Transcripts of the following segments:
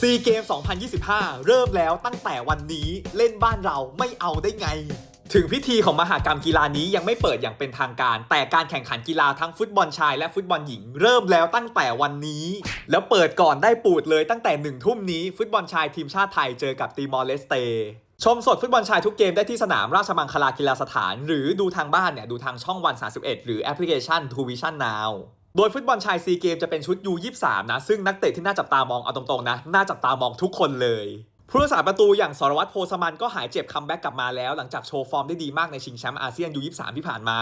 ซีเกม 2025 เริ่มแล้วตั้งแต่วันนี้เล่นบ้านเราไม่เอาได้ไง ถึงพิธีของมหากรรมกีฬานี้ยังไม่เปิดอย่างเป็นทางการ แต่การแข่งขันกีฬาทั้งฟุตบอลชายและฟุตบอลหญิง เริ่มแล้วตั้งแต่วันนี้ แล้วเปิดก่อนได้ปูดเลยตั้งแต่หนึ่งทุ่มนี้ฟุตบอลชายทีมชาติไทยเจอกับตีมอร์เลสเตชมสดฟุตบอลชายทุกเกมได้ที่สนามราชมังคลากีฬาสถาน หรือดูทางบ้านเนี่ยดูทางช่องวัน 31 หรือแอปพลิเคชัน t ูวิชั่น Now โดยฟุตบอลชายซีเกมจะเป็นชุด U23 นะ ซึ่งนักเตะที่น่าจับตามองเอาตรงๆนะน่าจับตามองทุกคนเลยผู้รักษาประตูอย่างสรวัตรโพสมันก็หายเจ็บคัมแบ็กกลับมาแล้ว หลังจากโชว์ฟอร์มได้ดีมากในชิงแชมป์อาเซียน U23 ที่ผ่านมา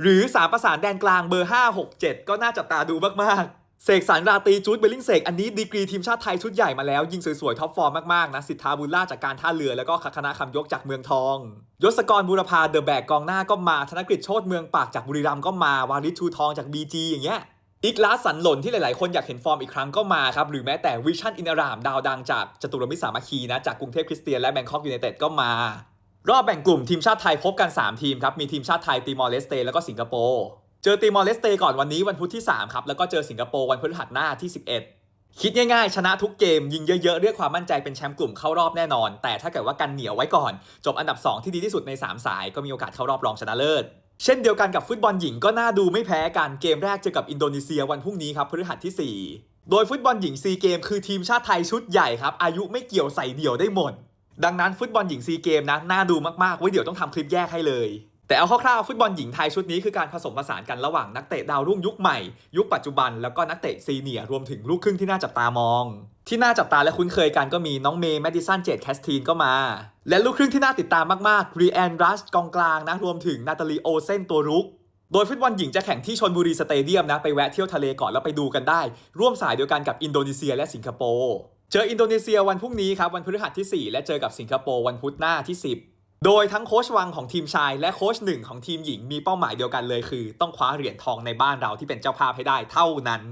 หรือสามประสานแดนกลางเบอร์ 5 6 7 ก็น่าจับตาดูมากๆ เสกสรรราตรีจูดเบลลิงเสกอันนี้ดีกรีทีมชาติไทยชุดใหญ่มาแล้ว ยิงสวยๆ ท็อปฟอร์มมากๆนะสิทธาบุญล่าจากการท่าเรือ แล้วก็คณะคำยกจากเมืองทอง ยศกรบุรพาเดอะแบกกองหน้าก็มาธนกฤษโชติเมืองปากจากบุรีรัมย์ก็มา วาริชูทองจาก BG อย่างเงี้ยอีกลาสสันหล่นที่หลายๆ คนอยากเห็นฟอร์มอีกครั้งก็มาครับ หรือแม้แต่วิชั่นอินอารามดาวดังจากจตุรมิตรสามัคคีนะจากกรุงเทพคริสเตียนและแบงคอกยูไนเต็ดก็มา รอบแบ่งกลุ่มทีมชาติไทยพบกัน 3 ทีมครับมีทีมชาติไทยตีมอร์เลสเตแล้วก็สิงคโปร์ เจอตีมอร์เลสเตก่อนวันนี้วันพุธที่ 3 ครับ แล้วก็เจอสิงคโปร์วันพฤหัสหน้าที่ 11 คิดง่ายๆ ชนะทุกเกมยิงเยอะๆเรียกความมั่นใจเป็นแชมป์กลุ่มเข้ารอบแน่นอน แต่ถ้าเกิดว่ากันเหนียวไว้ก่อน จบอันดับ 2 ที่ดีที่สุดใน 3 สายก็มีโอกาสเข้ารอบรองชนะเลิศเช่นเดียวกันกับฟุตบอลหญิงก็น่าดูไม่แพ้กันเกมแรกเจอกับอินโดนีเซียวันพรุ่งนี้ครับพฤหัสที่ 4 โดยฟุตบอลหญิงซีเกมคือทีมชาติไทยชุดใหญ่ครับอายุไม่เกี่ยวใส่เดี่ยวได้หมด ดังนั้นฟุตบอลหญิงซีเกมนะน่าดูมากๆไว้เดี๋ยวต้องทำคลิปแยกให้เลย แต่เอาคร่าวๆฟุตบอลหญิงไทยชุดนี้คือการผสมผสานกันระหว่างนักเตะดาวรุ่งยุคใหม่ ยุคปัจจุบันแล้วก็นักเตะซีเนียร์รวมถึงลูกครึ่งที่น่าจับตามอง ที่น่าจับตาและคุ้นเคยกันก็มีน้องเมย์แมดิสันเจดแคสตีนก็มา และลูกครึ่งที่น่าติดตามมากๆรีแอนรัชกองกลางนะรวมถึงนาตาลีโอเซนตัวรุกโดยฟุตบอลหญิงจะแข่งที่ชนบุรีสเตเดียมนะไปแวะเที่ยวทะเลก่อนแล้วไปดูกันได้ ร่วมสายเดียวกันกับอินโดนีเซียและสิงคโปร์เจออินโดนีเซียวันพรุ่งนี้ครับวันพฤหัสที่ 4 และเจอกับสิงคโปร์วันพุธหน้าที่ 10 โดยทั้งโค้ชวังของทีมชาย และโค้ชหนึ่งของทีมหญิงมีเป้าหมายเดียวกันเลยคือ ต้องคว้าเหรียญทองในบ้านเราที่เป็นเจ้าภาพให้ได้เท่านั้น